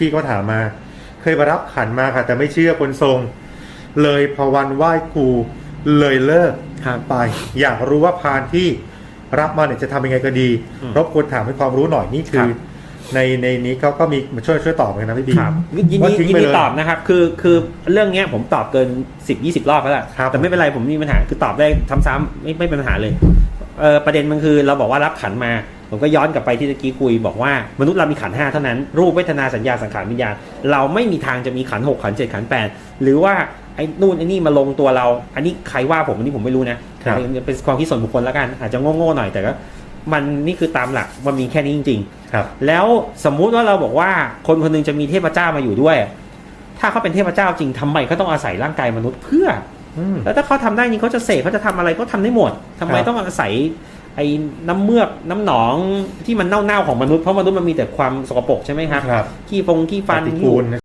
พี่ก็ถามมา เคยมารับขันมาค่ะ แต่ไม่เชื่อคนทรง เลยพอวันไหว้ครูเลยเลิกครับไป อยากรู้ว่าพานที่รับมาเนี่ยจะทำยังไงก็ดี อืมรบกวนถามให้ความรู้หน่อยนี่คืครัอ บ ในในนี้เขาก็มีมาช่วยช่วยตอบกันนะพี่บีครับยินว่าดีทิ้งยินไปดีเลย ตอบนะครับ คือคือเรื่องเนี้ยผมตอบเกิน 10 20 รอบแล้วแหละครับ แต่ไม่เป็นไรผมไม่มีปัญหาคือตอบได้ซ้ำๆไม่ไม่เป็นปัญหาเลยเออประเด็นมันคือเราบอกว่ารับขันมา ผมก็ย้อนกลับไปที่ตะกี้คุยบอกว่ามนุษย์เรามีขันห้าเท่านั้น รูปเวทนาสัญญาสังขารวิญญาณเราไม่มีทางจะมีขันหกขันเจ็ดขันแปดหรือว่าไอ้นู่นไอ้นี่มาลงตัวเรา อันนี้ใครว่าผมอันนี้ผมไม่รู้นะครับเป็นความคิดส่วนบุคคลแล้วกันอาจจะโง่ๆหน่อยแต่ก็มันนี่คือตามหลักมันมีแค่นี้จริง ๆ ครับ แล้วสมมุติว่าเราบอกว่าคนคนหนึงจะมีเทพเจ้ามาอยู่ด้วย ถ้าเขาเป็นเทพเจ้าจริงทำไมเขาต้องอาศัยร่างกายมนุษย์เพื่ออืมแล้วถ้าเขาทำได้จริงเขาจะเสกเขาจะทำอะไรเขาทำได้หมดทำไมครับต้องอาศัย ไอ้น้ำเมือกน้ำหนองที่มันเน่าๆของมนุษย์เพราะมนุษย์มันมีแต่ความสกปรกใช่ไหมครับ ครับ ขี้ฟงขี้ปฟันฏิกูล